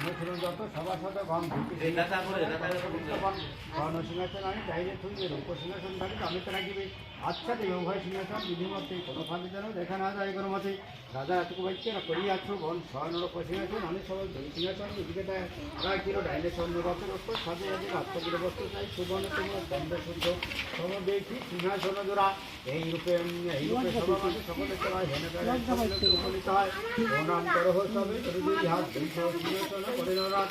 শুনে শুনে যত সবার সাথে গম আমি ডাইরে থুইবে রূপ সিংহাসন থাকে আমি তো রাখিবে আচ্ছা বিধিমতে কোনো ফাঁকি যেন দেখা না যায় কোনো মতে। রাজা এতটুকু বাইকে না করিয়াছ বন স্বর্ণ রূপ সিংহাসন আমি সবাই দুই সিংহাসন এদিকে প্রায় কিলো ডাইলে স্বর্ণ রথের উপর সাথে আছে রাত্রগুলো বস্তু চাই সুবর্ণ তোমার দণ্ড শুদ্ধ সম দেখি সিংহাসন জোড়া। এই রূপে এই রূপে মাঝে সকলে সবাই হেনে উপনীত হয়। ও নাম করহ সবে দুই হাত দুই করে রাত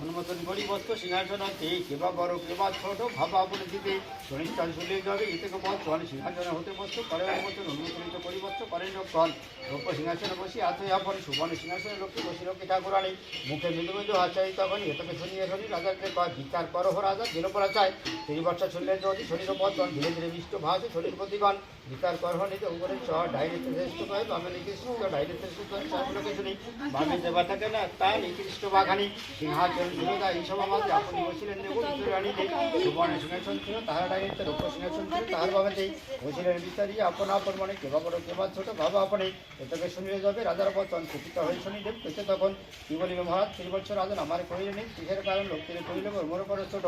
অনুমোদন করি বস্তু সিংহাসন আছে, কেবা বড়, কেবা ছোট, ভাবা পরিচিতি শনিষ্ঠান শুনলে যাবে থেকে বচ্চন সিংহাসনে হতে বস্তু করে অনুমোদন অনুমোদনিত পরিবস্ত করেন রক্ষণ রূপ সিংহাসনে বসি আছে আপন সুবর্ণ সিংহাসনে লক্ষ্মী বসি লক্ষ্মী ঠাকুরানী মুখে মৃদু মৃদু আচাই তখন এতকে শুনিয়ে শুনি রাজাকে কয় বিচার করহ রাজা দিল পরা চায় তিন বর্ষা শুনলে যদি শরীর বর্তন ধীরে ধীরে মিষ্ট ভাষে শরীর প্রতিগণ। বিচার করহ নিতে উপরে চ ডাইরিতে শ্রেষ্ঠ কয় বামে নিকৃষ্ট ডাইরিতে শ্রেষ্ঠ চারগুলোকে শুনি বামে দেবা থাকে না, তা নিকৃষ্ট বাঘানি সিংহাসন ছিল তা এই সব আমাদের আপনি বসিলেন দেব রানীতে সুবর্ণ সিংহাসন ছিল, তাহার ডাইরিতে রূপ সিংহাসন ছিল, তাহার বাবাতে বসিলেন বিচারি, আপন আপন মনে, কেবা বড়, কেবা ছোট, ভাবা আপনি, এটাকে শুনিলে যাবে, রাজার বচন কুপিত হয়ে শুনি দেব কেছে তখন, কি বলিবে মহারাজ, তিন বছর রাজন আমার কহিলে নেই কিসের কারণ, লোকটিরে কহিলে মোর করে ছোট,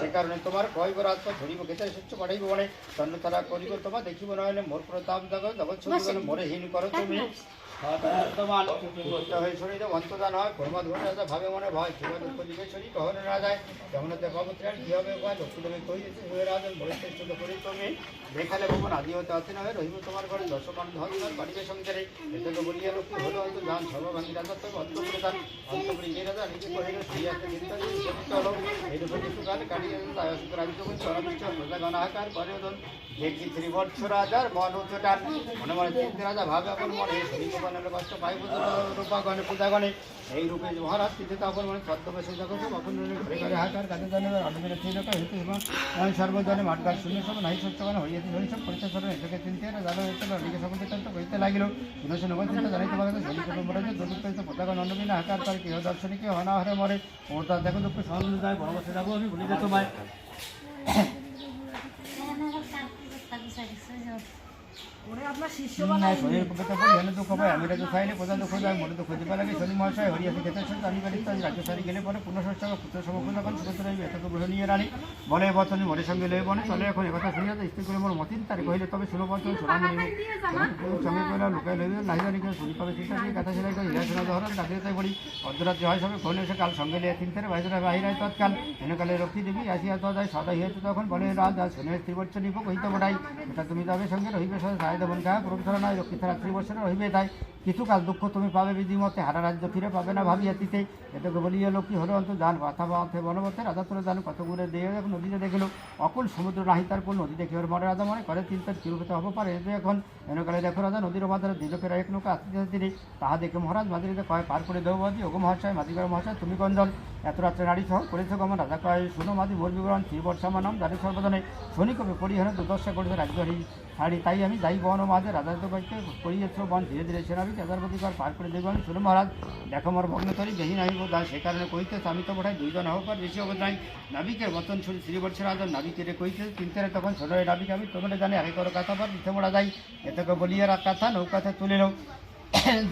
সে কারণে তোমার ভয় করা আত্মা ধরিব কেতে সুচ্ছ পাঠাইব বনে তন্ন তারা করিব, তোমা দেখিব নইলে মোর প্রতাপ দেখো জগৎ ছবি মোরে হীন করো তুমি বর্তমান হয়ে অন্তদান হয় ভাবে মনে ভয় দুঃখ কখনো না যায়। যেমন দেবাবত্রার কি হবে ভয় লক্ষ্মী কহিয়েছে হয়ে রাজন বড় চেষ্টা করি তুমি দেখালে ভবন আদি হতে আছে না হয় রহিব তোমার ঘরে। দর্শমান ধন বাড়িবে সংসারে। এটাকে বলিয়া লক্ষ্মী হলো অন্ত যান সর্বভাঙ্গি রাজা তবে অন্ত প্রধান যে রাজা নিজে কহিল সেই চিন্তা দিয়ে চলিত হলো এইরূপে কিছু কাল কাটিয়ে তাই অসুখ রাজ্য করে চরমিষ্ট প্রজা গণাহাকার পরিবর্তন দেখি ত্রিবর্ষ রাজার মন উচ্চটান মনে মনে চিন্তা রাজা ভাবে আপন মনে। শরীর পাইব রূপা গণে পূজা গণে এই রূপে মহারাজ তিথিত আপন মনে ছদ্মবেশে হাকার কাজে জানে অনুমের থিরকা হেতু এবং সর্বজনে মাঠগার শূন্য সব নাই সত্যবান হইয়াছে হরি সব পরিচয় সর্ব এটাকে চিন্তা জানো হয়েছিল অনেকে লাগিল। শুনে বল চিন্তা জানাইতে পারে যে নন্দবিন হাকার তার কেহ দর্শনী কেউ অনাহারে মরে। ও তার দেখো দুঃখ সহজ যায়, বড় বসে যাব আমি ভুলে যেত মায় ওরে আপনার শিষ্য নাই শরীর পক্ষে তো হেলে দুঃখ পায়। আমি তো খাইলে প্রধান দুঃখ যায়? মনে দুঃখ দিবা লাগে শনি মহাশয় হরিয়াছে খেতে শুনতে আমি গাড়ি তাই রাজ্য সারি গেলে পরে পুনঃসংস্কার পুত্র সমগ্র যখন সুগত রইবে এত গ্রহণীয় রানী। বলে বচনে মরে সঙ্গে লয়ে বনে চলে এখন। একথা শুনিয়া স্ত্রী করে মোর মতিন তারে কহিলে তবে শুনো বচন সোনামণি সঙ্গে কইলা লুকাই লইবে নাই জানি কেউ শুনি পাবে চিন্তা দিয়ে কথা সেলাই করে হিরা শোনা দহরন ডাকিয়ে তাই বলি অর্ধরাত্রি হয় সবে এসে কাল সঙ্গে লিয়ে তিন তারে বাইরে বাহিরায় তৎকাল। এনে রক্ষী দেবী আসিয়া তো যায় সদা হইয়াছে তখন বলে রাজ আজ শোনে ত্রিবর্ষ নিব কহিতে বটাই এটা তুমি যাবে সঙ্গে রহিবে সাথে গায়ে প্রভৃত নয় রক্ষী ছাড়া ত্রিবর্ষের রহিবে তাই কিছুকাল দুঃখ তুমি পাবে বিধিমতে হারা রাজ্য ফিরে পাবে না ভাবিয়া তিতে। এটাকে বলিয়া লক্ষ্মী হলো অন্ত যান কথা পথে বনবতে রাজা তোর জান, কত গুণে দিয়ে এখন নদীতে দেখল। অকুল সমুদ্র নাহি, তার কোন নদী দেখে ওর মনে রাজা মনে করে চিন্তার চিরুপতে হব পারে। যে এখন, এনকালে দেখো রাজা, নদীর মাঝে দিলকের এক নৌকা আসতে তিনি তাহা দেখে মহারাজ মাঝিরিতে কয়, পার করে দেবো মাঝি ওগো মহাশয় মাঝিকার মহাশয়, তুমি কঞ্জন এত রাত্রে নারী সহ করেছ গমন রাজা কয়, শুনো মাঝি মোর বিবরণ শ্রীবর্ষা নাম জানি সর্বজনে। শনি কবে পরিহারে দুর্দশা করেছে রাজ্য ছাড়ি তাই আমি যাই বন মাঝে রাজা তো করিয়েছ বন, ধীরে ধীরে সেনাবি কেদারপতি কর পার করে দেবো। আমি মহারাজ, দেখো মোর ভগ্নতরি বেহি নাহি বোধ সে কারণে কইতে আমি তো বোধহয় দুইজন হোক আর বেশি হবে নাই। নাবিকের বতন শুনি শ্রীবর্ষের রাজন নাবিকের কইতে চিন্তারে তখন ছোট নাবিক, আমি তোমাদের জানি আগে করো কথা পর পিঠে মোড়া যাই এতকে বলিয়ে রাখ কথা, নৌকাতে তুলে নাও।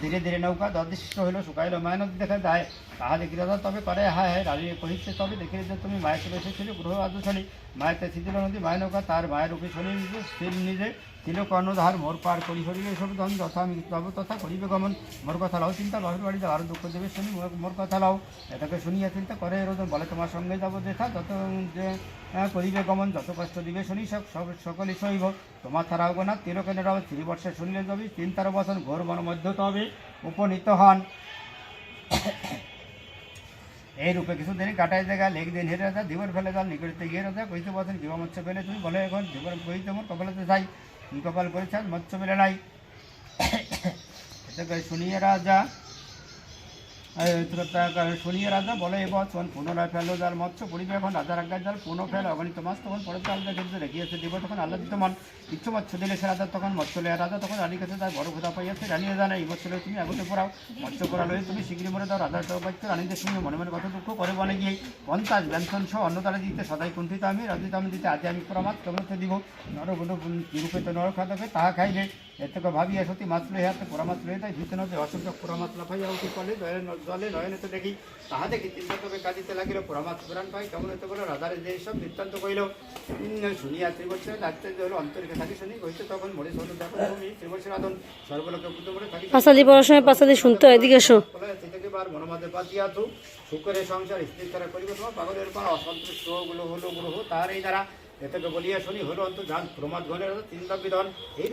ধীরে ধীরে নৌকা অদৃষ্ট হইল, শুকাইল মায় নদী দেখা যায় তাহা দেখি দাদা তবে করে হায় হায় রানী কহিছে, তবে দেখি যে তুমি মায়ের চলে এসেছিল গ্রহ আদর্শনী মায়ের ছিল নদী মায়ের নৌকা তার মায়ের রূপে শনি নিজে স্থির নিজে। ছিল কর্ণধার মোর পার করি হরিবে এসব ধন যথা আমি তবে তথা করিবে গমন। মোর কথা লাও, চিন্তা বাহির বাড়িতে আরও দুঃখ দেবে শুনি, মোর- কথা লাও। এটাকে শুনিয়া চিন্তা করে এরকম বলে তোমার সঙ্গে যাব দেখা, যত যে করিবে গমন, যত কষ্ট দিবে শুনি, সব সব- সকলে সইব। তোমার ছাড়া হব না তিরকেনের থ্রি বর্ষে শুনলে যাবি, চিন্তার বসন ঘোর বন মধ্য তবে উপনীত হন। এই রূপে কিছুদিন কাটাই জায়গা লেগ দিন হেরে রাজা ধীবর ফেলে যান নিকটতে গিয়ে রাজা, কইতে বসেন জীবা ফেলে তুমি বলে এখন ধীবর কইতে মোর কপালেতে যাই কি কপাল করেছেন মৎস্য মেলে নাই এটাকে শুনিয়ে রাজা শুনিয়ে রাজা বলে এবার তখন পুনরায় ফেলো জাল মৎস্য পড়িবে এখন রাজার আজ্ঞার জাল পুনঃ ফেল, অগণিত মাছ তখন পরে আলাদা কিন্তু রেখিয়েছে দিব তখন আল্লাদিত মন। ইচ্ছু মৎস্য দিলে সে রাজা তখন মৎস্য লইয়া রাজা তখন রানী কাছে তার বড় খোদা পাইয়াছে জানিয়ে জানা, এই বছর তুমি আগতে পড়াও, মৎস্য করা লয়ে তুমি শীঘ্রই মরে দাও রাজার পাচ্ছ রানীদের সঙ্গে মনে মনে কত দুঃখ করে বনে গিয়ে, পঞ্চাশ ব্যঞ্জন সহ অন্য তারা দিতে, সদাই কুণ্ঠিত আমি রাজিত আমি দিতে আজ আমি পুরা মাছ কেমনতে দিব নরগুণ রূপে তো নর খাদকে তাহা খাইলে এতকে ভাবিয়া সতী মাছ লইয়া পোড়া মাছ লইয়া তাই ভিতরে অসংখ্য পোড়া মাছ লাফাইয়া উঠি কলে জলে নয়নেতে দেখি তাহা দেখি চিন্তা তবে কাঁদিতে লাগিল পোড়া মাছ পুরাণ পাই কেমন হতে বলে রাজারে যে সব বৃত্তান্ত কইল উম, শুনিয়া ত্রিবৎসর ডাকতে হলো অন্তরিকে থাকি শুনি হইতে তখন মরে সৌর দেখো তুমি ত্রিবৎসর আদন সর্বলোকে বুদ্ধ বলে থাকি পাঁচালি পড়ার সময় পাঁচালি শুনতো এদিকে এসো। থেকে বার মনোমধ্যে পাতিয়া তু শুক্রের সংসার স্থির করা করিব তোমার পাগলের পর অসন্তুষ্টগুলো হলো গ্রহ তার এই দ্বারা এটাকে বলিয়া শুনি হল অন্ত যান প্রমাদ ঘনের চিন্তা বিধান এই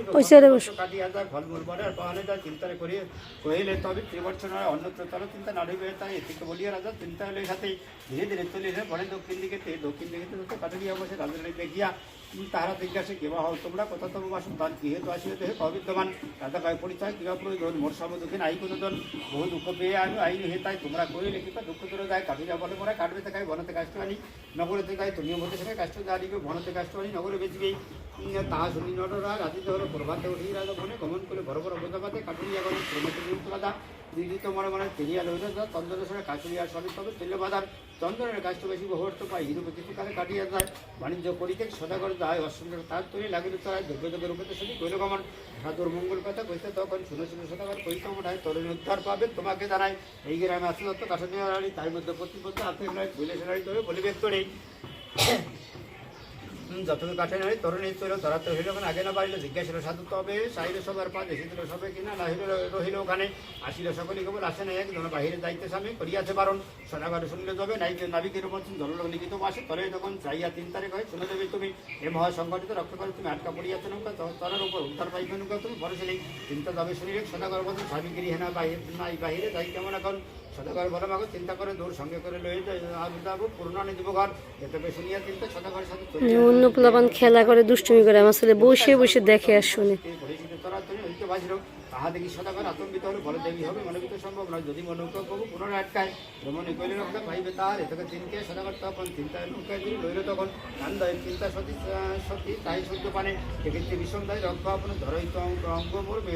কাটিয়া যায় ফলমূল বলে আর পাহানে যা চিন্তারে করিয়ে কহিলে তবে ত্রিবর্ষ নয় অন্যত্র তার চিন্তা নাড়িবে তাই এদিকে বলিয়া রাজা চিন্তা হলে সাথে। ধীরে ধীরে চলিলে পরে দক্ষিণ দিকে দক্ষিণ দিকে কাটিয়া বসে রাজা দেখিয়া তাহারা জিজ্ঞাসা কেবা হও তোমরা, কথা তবে বাসন তার কি হেতু আসিবে, দেহে অবিদ্যমান রাজা কয় পরিচয়, কিবা প্রয়োজন মোর সব দুঃখে আই কোনো জন বহু দুঃখ পেয়ে আমি আইনি হে তাই, তোমরা করিলে কিবা দুঃখ তোর যায় কাটি যা বলে মোরা কাটবে থেকে বনতে কাষ্ট আনি, নগরে থেকে তুমিও মধ্যে থেকে কাষ্ট দাঁড়িবে, বনতে কাষ্ট আনি, নগরে বেচবি। তাহা শুনি নটরা রাজিত হলো প্রভাতে উঠি রাজা বনে, গমন করে বড় বড় বোঝাপাতে কাটুরিয়া গমন প্রমতে রাজা দিদিত মনে মনে তেলিয়া লইল চন্দ্রের সঙ্গে কাচুরিয়া সবই তবে তেলে বাজার চন্দ্রের কাজটা বেশি বহুর্ত হিরূপে কিছু কালে কাটিয়া যায়। বাণিজ্য করিতে সদাগর যায় অসুন্দর তার তৈরি লাগিল তার যোগ্য যোগ্য রূপে সেটি কইল গমন। সাধুর মঙ্গল কথা কইতে তখন শুনে শুনে সদাগর কইতে মোটাই তরুণ উদ্ধার পাবে, তোমাকে জানাই। এই গ্রামে আসলে তো রানী, তাই মধ্যে প্রতিপত্ত হাতে বলে সেনাই তবে বলিবে তোরে। যতকে কাঠে নয় তরুণী ছিল তারা তো হইল ওখানে আগে না বাড়িল জিজ্ঞাসা সাধু তবে সাইল সবার পা দেখিছিল সবে কিনা? না হইল রহিল ওখানে। আসিল সকলেই কেবল আসে না একজন, বাহিরে যাইতে স্বামী করিয়াছে বারণ। সদাগর শুনলে তবে নাই নাবিকের উপর জললোক লিখিত আসে তলে তখন চাইয়া তিন তারিখ হয় শুনে দেবে, তুমি এ মহা সংগঠিত রক্ত করে তুমি আটকা পড়িয়াছে নৌকা তলার উপর উদ্ধার পাইবে নৌকা, তুমি নেই। চিন্তা যাবে শরীরে সদাগর বলতে স্বামী গিরি হেনা বাহির, নাই বাহিরে যাই কেমন এখন? সদাগর বলে মাগো চিন্তা করে দূর সঙ্গে করে লয়ে যাব পূর্ণানি দিব ঘর। এতে শুনিয়া চিন্তা সদাগরের সাথে অন্য পোলাপান খেলা করে দুষ্টুমি করে আমার ছেলে বসে বসে দেখে আর শুনে। তাহা দেখি সদাগর আতঙ্কিত হলে বলে দেবী হবে মনোবিত সম্ভব নয়। যদি মনৌকা প্রভু পুনরায় আটকায় ভ্রমণে কইলে রক্ষা পাইবে তার এটাকে চিনতে সদাগর তখন চিন্তায় নৌকায় দিল লইল তখন। কান্দায় চিন্তা সতী সতী তাই সহ্য পানে। সেক্ষেত্রে বিষম দায় রক্ষা আপন ধরই অঙ্গ মরবে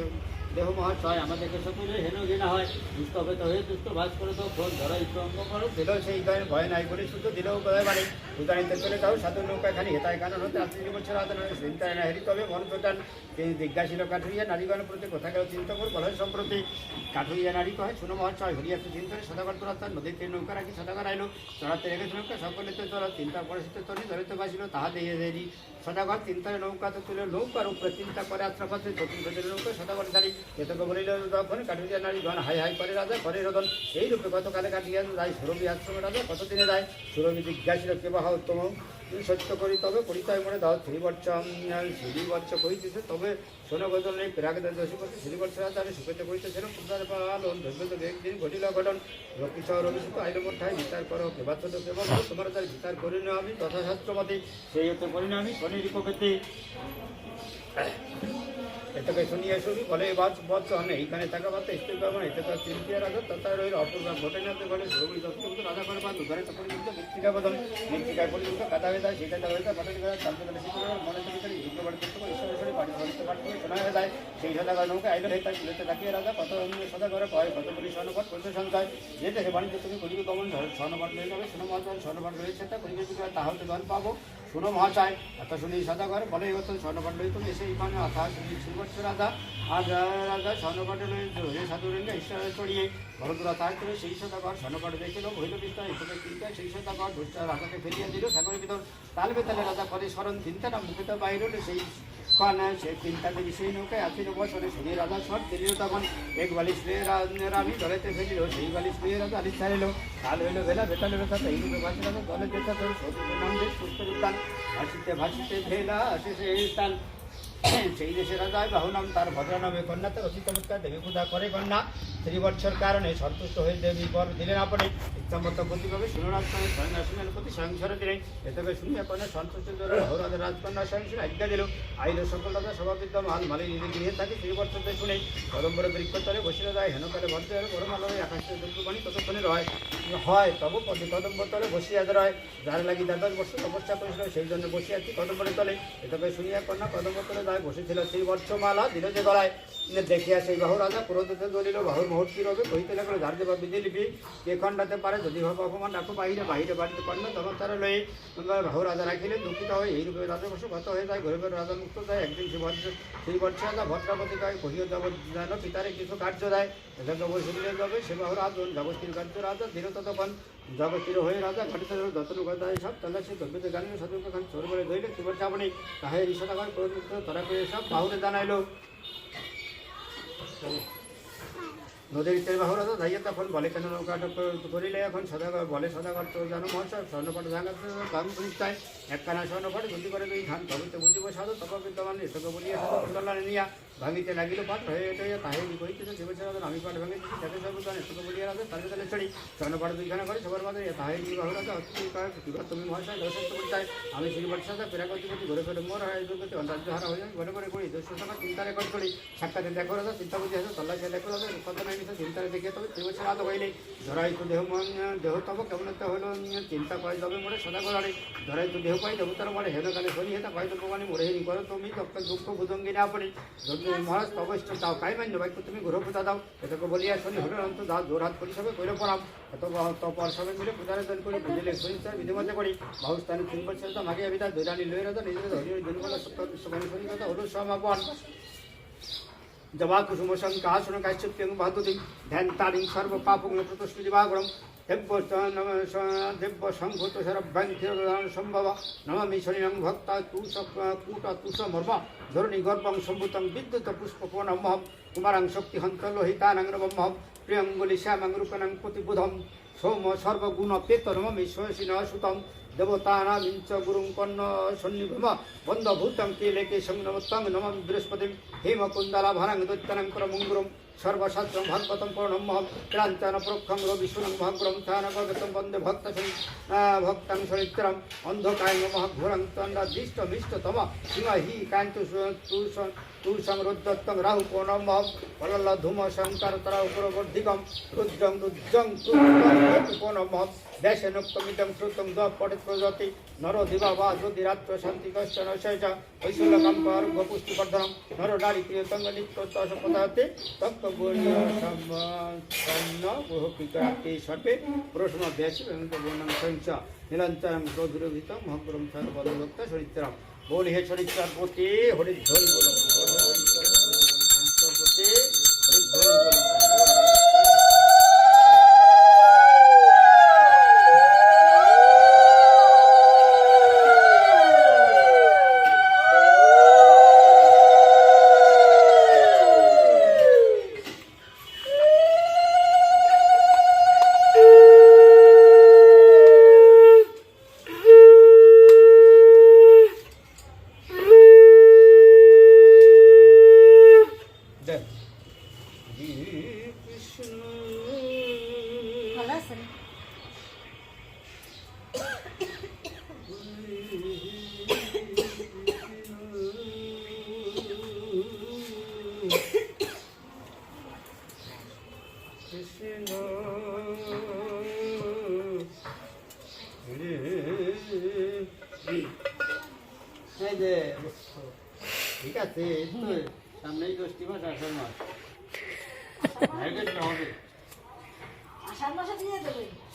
দেহ মহাশয় আমাদেরকে সকলে হেন ঘৃণা হয়। তো হয়ে দুষ্ট ভাস করে তো ফোন ধরাই তো অঙ্গ করো। দিল সেই গায়ে ভয় নাই বলে শুধু দিলেও বোধহয় মানে উদানিতে চলে যাও, সাধু নৌকা খালি হেতায় কারণ হতে আত্মীয় বছর আদান চিন্তায় না হেরি তবে মন প্রদান তিনি কাঠুরিয়া নারীগণ প্রতি কথা গেল চিন্তা কর বলয় সম্প্রতি। কাঠুরিয়া নারী কয় শুনো মহাশয় হরিয়াছে চিন্তা সদাগর তোরা নদীর নদীতে নৌকা রাখি সদাগর আইলো। চড়াতে রেখেছে নৌকা, সকলে তো চলা চিন্তা করে পরিস্থিতি তরি ধরিতে বাসিল তাহা দিয়ে দেরি। সদাগর, চিন্তায় নৌকাতে তুলে নৌকার উপরে চিন্তা করে আত্মপাত্রে নৌকা সদাগর দাঁড়ি এতকে বলিল তখন কাঠুরিয়া নারী গণ হাই হাই করে রাজা করে রোদন এই রূপে গতকালে কাটিয়া যায় সুরভি আশ্রমে রাজা কতদিনে যায়? সুরভি জিজ্ঞাসিল কেবা হও তোম তুমি সত্য করি তবে পরিচয় মনে দাও শ্রীবর্ষ শ্রীবর্ষ কহিতেছে তবে শোনো গজল নেই প্রাগের দোষী করতে শ্রীবর্ষ রাজা সুখেতে কহিতেছিল পুত্রার পালন ধৈর্য তো একদিন ঘটিল ঘটন রকি সহ রবি সুখ আইল মঠায় বিচার করো কেবা ছোট কেবা বড়, তোমার তার বিচার করি না আমি যথাশাস্ত্রমতে সেই হতে করি না আমি শনির পেতে এটাকে শুনিয়ে শুনি বলে বাচ বচন এইখানে থাকা পাতে স্ত্রী পাবো না এটাকে চিন্তিয়া রাখো তথা রইল অপূর্ব ঘটনাতে ঘটে সৌরভী দত্ত রাজা করে বা দুধারে তখন কিন্তু মৃত্তিকা বদল। মৃত্তিকায় পরিযুক্ত কাদা বেদা, সেটা হয়েছে পাঠানি করা চালতে গেলে শিখে মনে থেকে করে যুদ্ধ বাড়ি করতে পারে। ঈশ্বর ঈশ্বরে বাড়ি ধরতে পারতে শোনা হয়ে যায়। সেই সদাগর নৌকা আইলে তাই তুলেতে তাকিয়ে রাজা, কত অন্য সদাগরে পায় কত বলি স্বর্ণপট করতে সঞ্চয় যে দেশে বাণিজ্য তুমি করিবে গমন স্বর্ণপট লয়ে যাবে মহাশয় স্বর্ণপট রয়েছে, তা করিবে তাহলে ধন পাবো। শোনো মহাশয় এত শুনি সদাগর। বলে এগত স্বর্ণপট লই তুমি এসে ইমানে অর্থাৎ শুনি শ্রীবৎস রাজা আর রাজা স্বর্ণপট লই ধরে সাধু রেঙ্গে ঈশ্বরের চড়িয়ে। ভরদুরা তার করে সেই সদাগর স্বর্ণপট দেখিল হইল বিস্তার, এসবে চিন্তা সেই সদাগর দুষ্টা রাজাকে ফেলিয়ে দিল, ঠাকুরের ভিতর। তালবে তাহলে রাজা করে স্মরণ চিন্তা না মুখে তো বাইরে সেই ক্ষণ সে চিন্তা দেখি সেই নৌকায় আসিল বছরে শুনি রাজা সব দিল তখন এক বালিশ লয়ে রামি দলেতে ফেলিল সেই বালিশ লয়ে রাজা আলিশ ছাড়িল কাল হইল বেলা বেতালে বেতা এই রূপে ভাসি রাজা দলে দেখা তোর সুস্থ উদ্যান ভাসিতে ভাসিতে ভেলা আসে সেই স্থান সেই দেশে রাজা বাহু নাম তার ভদ্র নামে কন্যা, তার অতি চমৎকার দেবী পূজা করে কন্যা। শ্রী বৎসর কারণে সন্তুষ্ট হয়ে দেবী বর দিলেন আপনি। ইচ্ছামত প্রতিভাবে শুনরাজ স্বামী স্বয়ং আসনের প্রতি স্বয়ংসরে দিলেন এতবে শুনিয়া কন্যা সন্তুষ্ট হৌরাজের রাজকন্যা স্বয়ংসরে আজ্ঞা দিল। আইল সকল রাজা সভাবিদ্য মাল মালি নিজে গৃহে থাকে শ্রী বৎসরতে শুনে কদম্বরে বৃক্ষতলে বসিলে যায়, হেনকালে বড় মালয় আকাশের দুর্গবাণী ততক্ষণে রয়। হয় তব পদে কদম্বর তলে বসিয়া রয়। যার লাগি দ্বাদশ বর্ষ তপস্যা করেছিল সেই জন্য বসিয়াছি কদম্বরে তলে। এতবে শুনিয়া কন্যা কদম্বর তলে যায় বসেছিল সেই বর্ষমালা দিল যে গলায় দেখিয়া সেই বাহু রাজা ক্রোধতে দলিল বাহুর মুহূর্তি রবে কহিতে লাগল ধার্য বা বিধি লিপি? কে খণ্ডাতে পারে? যদি হবে অপমান রাখো বাহিরে বাহিরে বাড়িতে কন্যা তখন তারা লয়ে বাহু রাজা রাখিলে দুঃখিত হয়ে, এই রূপে রাজা বসে গত হয়ে যায়, গরিবের রাজা মুক্ত দেয় একদিন সে ভদ্র, সেই বর্ষ রাজা ভদ্রাপতি কয়, কহিও যেন পিতারে কিছু কার্য দেয় এটাকে বসিলে যাবে, সে বাহু রাজন জগৎটির কার্য রাজা? দৃঢ় ততক্ষণ জগৎটির হয়ে রাজা ঘটিত দত্তন কথা সব তাহলে সে দ্রব্যতে গানের সতর্ক খান চোর বলে ধরলে কিবার যাবনি তাহে ঋষদাকার ক্রোধমুক্ত তারা পেয়ে সব বাহুরে জানাইলো। নদীর তীর বাহুর হতো ধাইয়া তখন বলে কেন নৌকা করিলে এখন সদাগর? বলে সদাগর তো জানো মহাশয়, স্বর্ণপট জাগাত কাম পরিষ্কায় একখানা স্বর্ণপট বুদ্ধি করে দুই খান তবে বুঝিব সাধু তপ বিদ্যমান এসব বলিয়া সাধু কল্যাণে নিয়া ভাঙিতে লাগিল পাঠ হয়ে এটা তাহে কইতেছে শিবচরণ আমি পাঠ ভাঙিতেছি তাকে সর্বদান এসব বলিয়া রাজা তালে তালে চড়ি। স্বর্ণপট দুইখানা করে সবার মাঝে তাহে কি বাহুর রাজা অতি কিবা তুমি মহাশয় দর্শন পরিচয় আমি শ্রী বর্ষাদা পেরাগতি প্রতি ঘরে ফেরে মোর হয় দুর্গতি অন্তার্য হারা হয়ে যায়। ঘরে করি দর্শ টাকা চিন্তা রেকর্ড করি। সাক্ষাতে দেখো চিন্তা বুঝি আছে তল্লা দেখো রাজা কত নাই মিশে চিন্তারে দেখে তবে ত্রিবছর রাত হইলে ধরাই তো দেহ মন, দেহ তব কেমন হলো চিন্তা করে যাবে মোরে সদা করে ধরাই তো দেহ পাই দেবতার মরে হেন কালে শনি হেতা পাই তো ভগবানী মোরে হেরি করো তুমি তখন দুঃখ ভুজঙ্গি না পড়ি। যদি মহারাজ তবষ্ট তাও কাই মান্য ভাই তুমি ঘুরো পূজা দাও। এটাকে বলিয়া শনি হলো অন্ত দাও জোর হাত করি সবে কইরে পড়াম এত তপর সবে মিলে পূজার দান করি, বুঝলে শনি স্যার বিধিমতে করি। বহু স্থানে তিন বছর তো মাগে আমি তার দৈরানি লয়ে রাজা, নিজের ধরিয়ে দিনবেলা সত্য শনি কথা হলো সমাপন। জবা কুসুম শঙ্কাসন কাশ্যপ্যং বাহুদি ধ্যান তারিং সর্ব পাপং প্রতুষ্টি দিবাগরম দেব্য সংভূত সরভ্যাং সম্ভব নমামি শরীরং ভক্তা তুষ কূট তুষ মর্ম ধরণী গর্ভং সম্ভূতং বিদ্যুৎ পুষ্পপনমহম কুমারাং শক্তি হন্ত লোহিতানাং নবমহম প্রিয়ঙ্গুলি শ্যামাং রূপনাং প্রতিবুধম সোম সর্বগুণ পেত নমামি সুতম দেবতানামিঞ্চ গুরুং কর্ণ সন্নিভম। বন্ধভূতং কেলেকে সংনমত্তং নমম বৃহস্পতিম। হেমকুন্দলা ভারাং দৈত্যানাং পরমঙ্গুরম সর্বশাস্ত্রম ভাগবতম পূর্ণমহম ক্রান্তন প্রক্ষং রবিশুনং ভাগ্রম থানগতম বন্দে ভক্ত ভক্তাং সরিত্রম অন্ধকায় নমঃ ঘোরং তন্দ্রিষ্টমিষ্টতম হিম হি কান্ত তুষং রুদ্রত্তং রাহু পূর্ণমহম পলল ধূম শঙ্কর তরাউ পুরবর্ধিকম রুদ্রং রুদ্রং পূর্ণমহম দেশেনোক্তমিদং শ্রুতং দ পঠিত প্রজাতি নর দিবা বা যদি রাত্র শান্তি কশ্চন শৈচ ঐশ্বল্যকাম পর্ব পুষ্টিবর্ধনম নর নারী প্রিয়তঙ্গ নিত্য তস পদার্থে তত্ত্বগুণ্য সম্পন্ন বহুপিকাতে সর্বে প্রশ্ন ব্যাসি বর্ণং সঞ্চ নিরন্তরম ক্রোধুরভিতম মহাপুরম সর্বভক্ত চরিত্রম বলি হে চরিত্রার প্রতি হরিধ্বরি বলো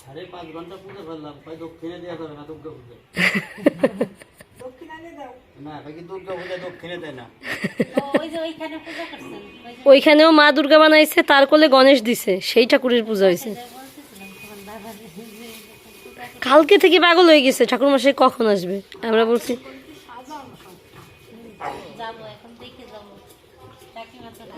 সাড়ে পাঁচ ঘণ্টা পুজো ফেললাম ভাই দক্ষিণে দেওয়া যাবে না দুর্গা পুজো। দক্ষিণালে দাও। না বাকি দুর্গা পুজো দক্ষিণে দেয় না? ওই যে ওইখানে পূজা করছেন ওই যে ওইখানেও মা দুর্গা বানাইছে তার কোলে গণেশ দিছে সেই ঠাকুরের পূজা হয়েছে কালকে থেকে পাগল হয়ে গেছে ঠাকুর মশাই কখন আসবে? আমরা বলছি